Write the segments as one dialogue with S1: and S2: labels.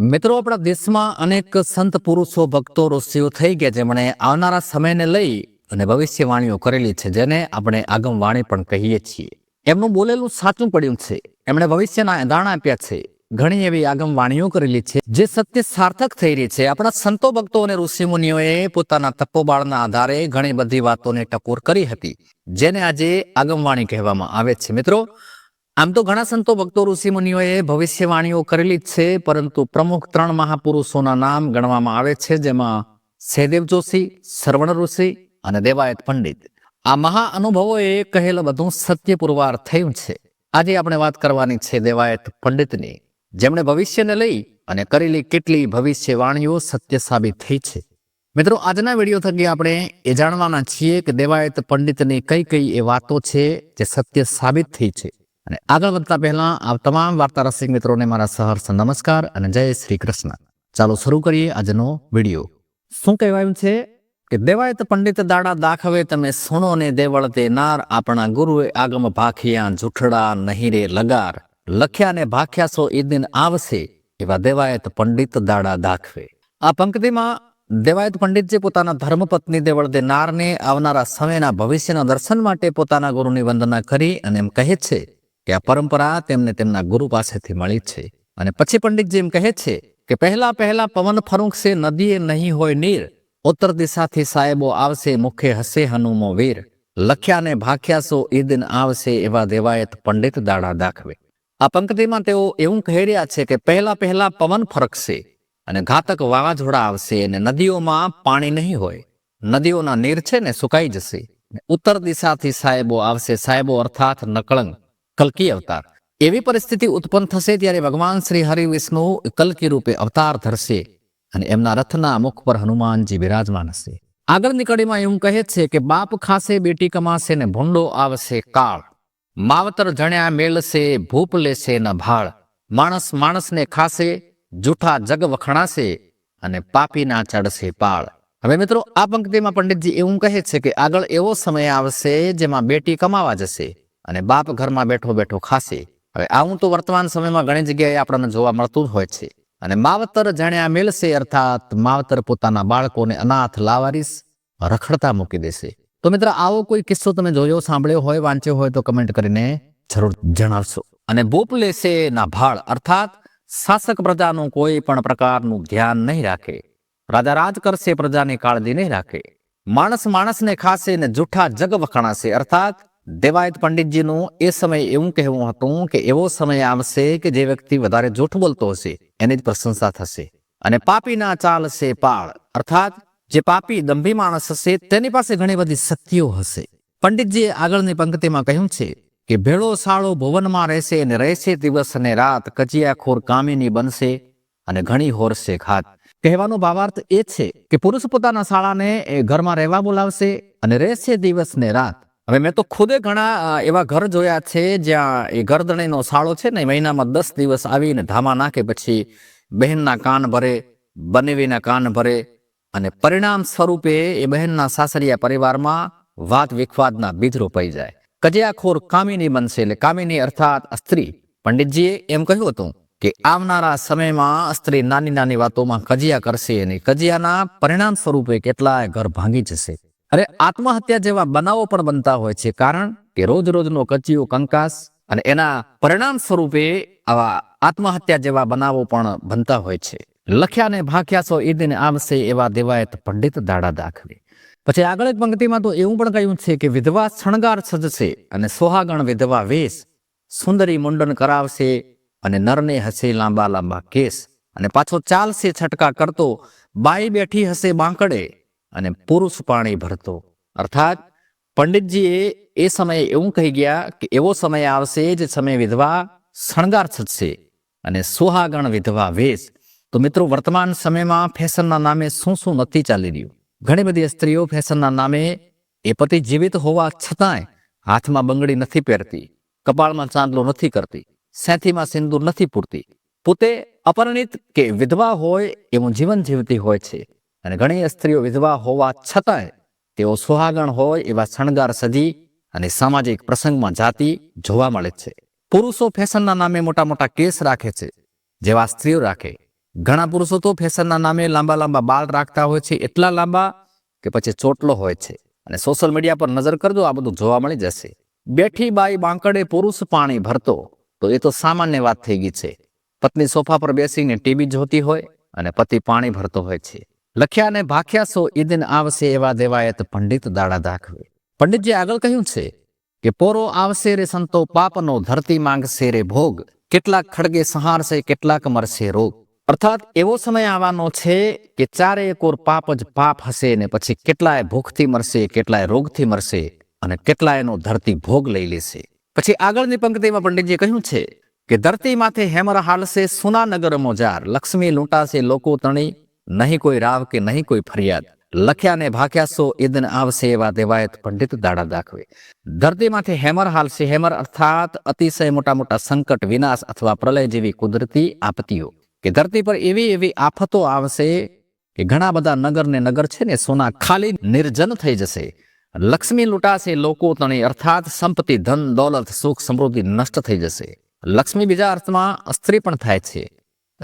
S1: મિત્રો, આપણા દેશમાં અનેક સંત પુરુષો, ભક્તો, ઋષિઓ થઈ ગયા જેમણે આવનારા સમયને લઈ અને ભવિષ્યવાણીઓ કરેલી છે, જેને આપણે આગમવાણી પણ કહીએ છીએ. એમનું બોલેલું સાચું પડ્યું છે. એમણે ભવિષ્યના એંધાણ આપ્યા છે. ઘણી એવી આગમવાણીઓ કરેલી છે, જે સત્ય સાર્થક થઈ રહી છે. આપણા સંતો, ભક્તો અને ઋષિમુનિઓએ પોતાના તપોબાળના આધારે ઘણી બધી વાતોને ટકોર કરી હતી, જેને આજે આગમવાણી કહેવામાં આવે છે. મિત્રો આમ તો ઘણા સંતો ભક્તો, ઋષિમુનિઓએ ભવિષ્યવાણીઓ કરેલી જ છે, પરંતુ પ્રમુખ ત્રણ મહાપુરુષોના નામ ગણવામાં આવે છે, જેમાં સહદેવ જોશી, શ્રવણ ઋષિ અને દેવાયત પંડિત. આ મહા અનુભવોએ કહેલ બધું સત્ય પુરવાર થયું છે. આજે આપણે વાત કરવાની છે દેવાયત પંડિતની. જેમણે ભવિષ્યને લઈ અને કરેલી કેટલી ભવિષ્યવાણીઓ સત્ય સાબિત થઈ છે. મિત્રો, આજના વીડિયો થકી આપણે એ જાણવાના છીએ કે દેવાયત પંડિતની કઈ કઈ એ વાતો છે જે સત્ય સાબિત થઈ છે. અને આગળ વધતા પહેલા આ તમામ વાર્તા રસિક મિત્રોને મારા સહર્ષ નમસ્કાર અને જય શ્રી કૃષ્ણ. ચાલો શરૂ કરીએ આજનો વીડિયો. શું કહેવાયું છે કે દેવાયત પંડિત દાડા દાખવે તમે સુણો ને દેવળ નાર, આપણા ગુરુએ આગમ ભાખિયા, જૂઠડા નહીં રે લગાર, લખ્યા ને ભાખ્યા સો એ દિન આવશે એવા દેવાયત પંડિત દાડા દાખવે. આ પંક્તિમાં દેવાયત પંડિતજી પોતાના ધર્મપત્ની દેવળ નારને આવનારા સમયના ભવિષ્યના દર્શન માટે પોતાના ગુરુની વંદના કરી અને એમ કહે છે કે આ પરંપરા તેમને તેમના ગુરુ પાસેથી મળી છે. અને પછી પંડિતજી એમ કહે છે કે પહેલા પહેલા પવન ફરૂંકશે નદીએ નહીં હોય નીર. ઉત્તર દિશાથી સાહેબો આવશે, મુખે હસે હનુમો વીર. લખ્યા ને ભાખ્યા સો એ દિન આવશે એવા દેવાયત પંડિત દાડા દાખવે. આ પંક્તિમાં તેઓ એવું કહી રહ્યા છે કે પહેલા પહેલા પવન ફરકશે અને ઘાતક વાવાઝોડા આવશે અને નદીઓમાં પાણી નહીં હોય. નદીઓના નીર છે ને સુકાઈ જશે. ઉત્તર દિશાથી સાહેબો આવશે, સાહેબો અર્થાત નકળંગ. કલ્કી અવતાર. એવી પરિસ્થિતિ ઉત્પન્ન થશે ત્યારે ભગવાન શ્રી હરિ વિષ્ણુ કલ્કી રૂપે અવતાર ધરશે અને એમના રથના મુખ પર હનુમાનજી બિરાજમાન હશે. આગળ નીકળીમાં એવું કહે છે કે બાપ ખાશે, બેટી કમાશે ને ભૂંડો આવશે કાળ. માવતર જણ્યા મેળશે ભૂપ લેશે ન ભાળ. માણસ માણસને ખાશે, જૂઠા જગ વખણાશે અને પાપીના ચડશે પાળ. હવે મિત્રો, આ પંક્તિમાં પંડિતજી એવું કહે છે કે આગળ એવો સમય આવશે જેમાં બેટી કમાવા જશે. અને બાપ ઘરમાં બેઠો બેઠો ખાશે. હવે આવું તો વર્તમાન સમયમાં ઘણી જગ્યાએ આપણને જોવા મળતું હોય છે. અને માવતર જાણ્યા મેળશે અર્થાત માવતર પોતાના બાળકોને અનાથ લાવારીસ રખડતા મૂકી દેશે. તો મિત્ર, આવો કોઈ કિસ્સો તમે જોયો, સાંભળ્યો હોય, વાંચ્યો હોય તો કમેન્ટ કરીને જરૂર જણાવશો. અને બોપ લેશે ના ભાળ, અર્થાત શાસક પ્રજાનું કોઈ પણ પ્રકારનું ધ્યાન નહીં રાખે. રાજા રાજ કરશે, પ્રજાની કાળજી નહીં રાખે. માણસ માણસને ખાશે ને જૂઠા જગ વખણાશે, અર્થાત દેવાયત પંડિતજીનું એ સમય એવું કહેવું હતું કે એવો સમય આવશે કે જે વ્યક્તિ વધારે જૂઠ બોલતો હશે, એની જ પ્રશંસા થશે અને પાપીના ચાલશે પાળ. અર્થાત, જે પાપી દંભી માણસ હશે, તેની પાસે ઘણી બધી શક્તિઓ હશે. પંડિતજીએ આગળની પંક્તિમાં કહ્યું છે કે, ભેળો સાળો ભુવનમાં રહેશે અને રહેશે દિવસ અને રાત, કજિયાખોર કામીની બનશે અને ઘણી હોરશે ખાત. કહેવાનો ભાવાર્થ એ છે કે પુરુષ પોતાના શાળાને એ ઘરમાં રહેવા બોલાવશે અને રહેશે દિવસ ને રાત. હવે મેં તો ખુદે ઘણા એવા ઘર જોયા છે જ્યાં એ ગરદણીનો સાળો છે ને મહિનામાં દસ દિવસ આવીને ધામા નાખે, પછી બહેનના કાન ભરે, બનેવીના કાન ભરે અને પરિણામ સ્વરૂપે એ બહેનના સાસરિયા પરિવારમાં વાત વિખવાદના બીજ રોપાઈ જાય. કજિયાખોર કામિની બનશે એટલે કામિની અર્થાત સ્ત્રી. પંડિતજીએ એમ કહ્યું હતું કે આવનારા સમયમાં સ્ત્રી નાની નાની વાતોમાં કજિયા કરશે અને કજિયાના પરિણામ સ્વરૂપે કેટલાય ઘર ભાંગી જશે. અરે, આત્મહત્યા જેવા બનાવો પણ બનતા હોય છે. કારણ કે રોજ રોજનો કચિયો, કંકાસ અને એના પરિણામ સ્વરૂપે આવા આત્મહત્યા જેવા બનાવો પણ બનતા હોય છે. લખ્યા ને ભાખ્યા સો ઈદને આવશે એવા દેવાયત પંડિત દાડા દાખવે. પછી આગળ એક પંક્તિમાં તો એવું પણ કહ્યું છે કે વિધવા શણગાર સજશે અને સોહાગણ વિધવા વેશ, સુંદરી મુંડન કરાવશે અને નરને હશે લાંબા લાંબા કેસ અને પાછો ચાલશે છટકા કરતો, બાઈ બેઠી હશે બાંકડે. અને પુરુષ પાણી ભરતો. અર્થાત, પંડિતજીએ એ સમયે એવું કહી ગયા કે એવો સમય આવશે જે સમય વિધવા શણગાર થશે અને સુહાગણ વિધવા વેશ. તો મિત્રો, વર્તમાન સમયમાં ફેશનના નામે શું શું નથી ચાલી રહ્યું? ઘણી બધી સ્ત્રીઓ ફેશનના નામે એ પતિ જીવિત હોવા છતાંય હાથમાં બંગડી નથી પહેરતી, કપાળમાં ચાંદલો નથી કરતી, સેથીમાં સિંદૂર નથી પૂરતી. પોતે અપરિણિત કે વિધવા હોય એવું જીવન જીવતી હોય છે. અને ઘણી સ્ત્રીઓ વિધવા હોવા છતાંય તેઓ સુહાગણ હોય એવા શણગાર સજી અને સામાજિક પ્રસંગમાં જાતિ જોવા મળે છે. પુરુષો ફેશનના નામે મોટા મોટા કેસ રાખે છે. જેવા સ્ત્રીઓ રાખે. ઘણા પુરુષો તો ફેશનના નામે લાંબા લાંબા બાળ રાખતા હોય છે, એટલા લાંબા કે પછી ચોટલો હોય છે. અને સોશિયલ મીડિયા પર નજર કરજો, આ બધું જોવા મળી જશે. બેઠી બાઈ બાંકડે પુરુષ પાણી ભરતો, તો એ તો સામાન્ય વાત થઈ ગઈ છે. પત્ની સોફા પર બેસીને ટીવી જોતી હોય અને પતિ પાણી ભરતો હોય છે. લખ્યા અને ભાખ્યા સો એ દિન આવશે એવા દેવાયત પંડિત દાડા દાખવે. પંડિતજી આગળ કહ્યું છે કે પોરો આવશે રે સંતો પાપનો ધરતી માંગશે રે ભોગ, કેટલાક ખડગે સંહારશે, કેટલાક મરશે રોગ. અર્થાત એવો સમય આવવાનો છે કે ચારે કોર પાપ જ પાપ હશે ને પછી કેટલાય ભૂખથી મરશે, કેટલાય રોગથી મરશે અને કેટલાયનો ધરતી ભોગ લઈ લેશે. પછી આગળની પંક્તિમાં પંડિતજીએ કહ્યું છે કે ધરતી માથે હેમર હાલશે સુનાનગર મોજાર લક્ષ્મી લૂંટાશે, લોકો તણી નહીં કોઈ રાવ કે નહીં કોઈ ફરિયાદ. લખ્યા ને ભાખ્યા સો ઈદન આવશે એવા દેવાયત પંડિત દાડા દાખવે. ધરતીમાંથી હેમર હાલશે હેમર અર્થાત અતિશય મોટા મોટા સંકટ, વિનાશ અથવા પ્રલય જેવી કુદરતી આપત્તિઓ. કે ધરતી પર એવી એવી આફતો આવશે કે ઘણા બધા નગર ને નગર છે ને સોના ખાલી નિર્જન થઈ જશે. લક્ષ્મી લૂંટાશે લોકો તણી અર્થાત સંપત્તિ, ધન, દોલત, સુખ, સમૃદ્ધિ નષ્ટ થઈ જશે. લક્ષ્મી બીજા અર્થમાં સ્ત્રી પણ થાય છે.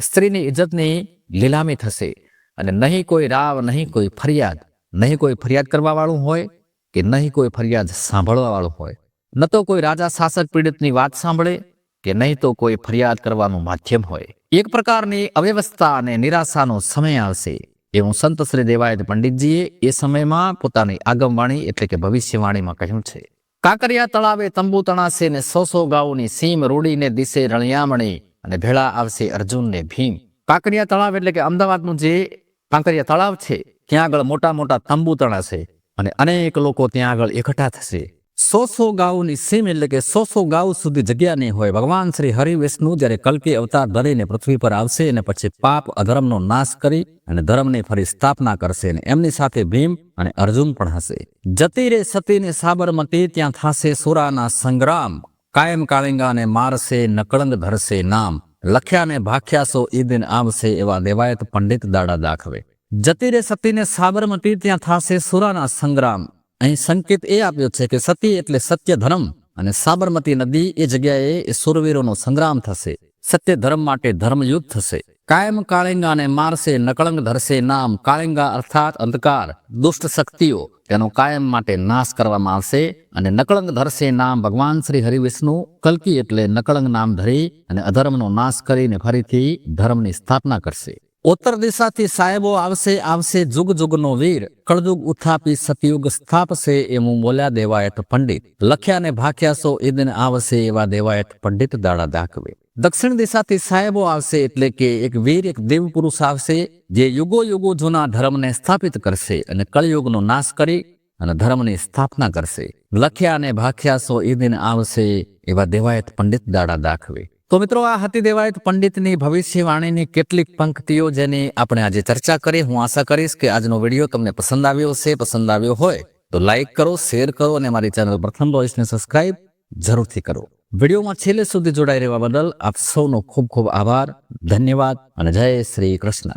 S1: સ્ત્રીની ઇજ્જતની લીલામી થશે. અને નહીં કોઈ રાવ, નહીં કોઈ ફરિયાદ, નહીં કોઈ ફરિયાદ કરવાવાળું હોય કે નહીં કોઈ ફરિયાદ સાંભળવાવાળું હોય. ન તો કોઈ રાજા શાસક પીડિતની વાત સાંભળે કે નહીં તો કોઈ ફરિયાદ કરવાનું માધ્યમ હોય. એક પ્રકારની અવ્યવસ્થા અને નિરાશાનો સમય આવશે. એવું સંત શ્રી દેવાયત પંડિતજીએ એ સમયમાં પોતાની આગમવાણી એટલે કે ભવિષ્યવાણીમાં કહ્યું છે. કાંકરિયા તળાવે તંબુ તણાશે ને સો સો ગાઉની સીમ રૂડીને દિશે રણિયામણી અને ભેળા આવશે અર્જુન ને ભીમ. કાંકરિયા તળાવ એટલે કે અમદાવાદનું જે કાંકરિયા તળાવ છે, ત્યાં આગળ મોટા મોટા તંબુ તણાશે અને અનેક લોકો ત્યાં આગળ એકઠા થશે. સો સો ગાઉની સીમ એટલે કે સો સો ગાઉ સુધી જગ્યા નહીં હોય. ભગવાન શ્રી હરિ વિષ્ણુ જ્યારે કલ્કી અવતાર ધરીને પૃથ્વી પર આવશે અને પછી પાપ અધર્મનો નાશ કરી અને ધર્મની ફરી સ્થાપના કરશે અને એમની સાથે ભીમ અને અર્જુન પણ હશે. જતી રે સતીને સાબરમતી ત્યાં થશે સુરાના સંગ્રામ. કાયમ કાળિંગાને મારશે નકળંગ ધરશે નામ. લખ્યા ને ભાખ્યા સો ઈ દિન આવશે એવા દેવાયત પંડિત દાડા દાખવે. જતી રે સતીને સાબરમતી ત્યાં થશે સુરાના સંગ્રામ. અહીં સંકેત એ આપ્યો છે કે સતી એટલે સત્ય ધર્મ અને સાબરમતી નદી એ જગ્યાએ એ સુરવીરોનો સંગ્રામ થશે. સત્ય ધર્મ માટે ધર્મયુદ્ધ થશે. કાયમ કાળિંગાને મારશે, નકળંગ ધરશે નામ. કાળિંગા અર્થાત અંધકાર, દુષ્ટ શક્તિઓ. તેનો કાયમ માટે નાશ કરવામાં આવશે અને નકળંગ ધરશે નામ ભગવાન શ્રી હરિવિષ્ણુ. કલ્કી એટલે નકળંગ નામ ધરી અને અધર્મનો નાશ કરીને ફરીથી ધર્મની સ્થાપના કરશે. ઉત્તર દિશાથી સાહેબો આવશે આવશે જુગ જુગનો વીર. કળજુગ ઉથાપી સતયુગ સ્થાપશે એવું બોલ્યા દેવાયત પંડિત. લખ્યા ને ભાખ્યા સો એ દિન આવશે એવા દેવાયત પંડિત દાડા દાખવે. દક્ષિણ દિશાથી સાહેબો આવશે એટલે કે એક વીર, એક દેવ પુરુષ આવશે, જે યુગો યુગો જૂના ધર્મને સ્થાપિત કરશે અને કળયુગનો નાશ કરી અને ધર્મની સ્થાપના કરશે. લખ્યા અને ભાખ્યા સો એ દિન આવશે એવા દેવાયત પંડિત દાડા દાખવે. તો મિત્રો, આ હતી દેવાયત પંડિતની ભવિષ્યવાણીની કેટલીક પંક્તિઓ જેની આપણે આજે ચર્ચા કરી. હું આશા કરીશ કે આજનો વીડિયો તમને પસંદ આવ્યો છે પસંદ આવ્યો હોય તો લાઈક કરો, શેર કરો અને મારી ચેનલ પ્રથમ વોઇસને સબસ્ક્રાઇબ જરૂરથી કરો. વિડીયોમાં છેલ્લે સુધી જોડાઈ રહેવા બદલ આપ સૌનો ખૂબ ખૂબ આભાર, ધન્યવાદ અને જય શ્રી કૃષ્ણ.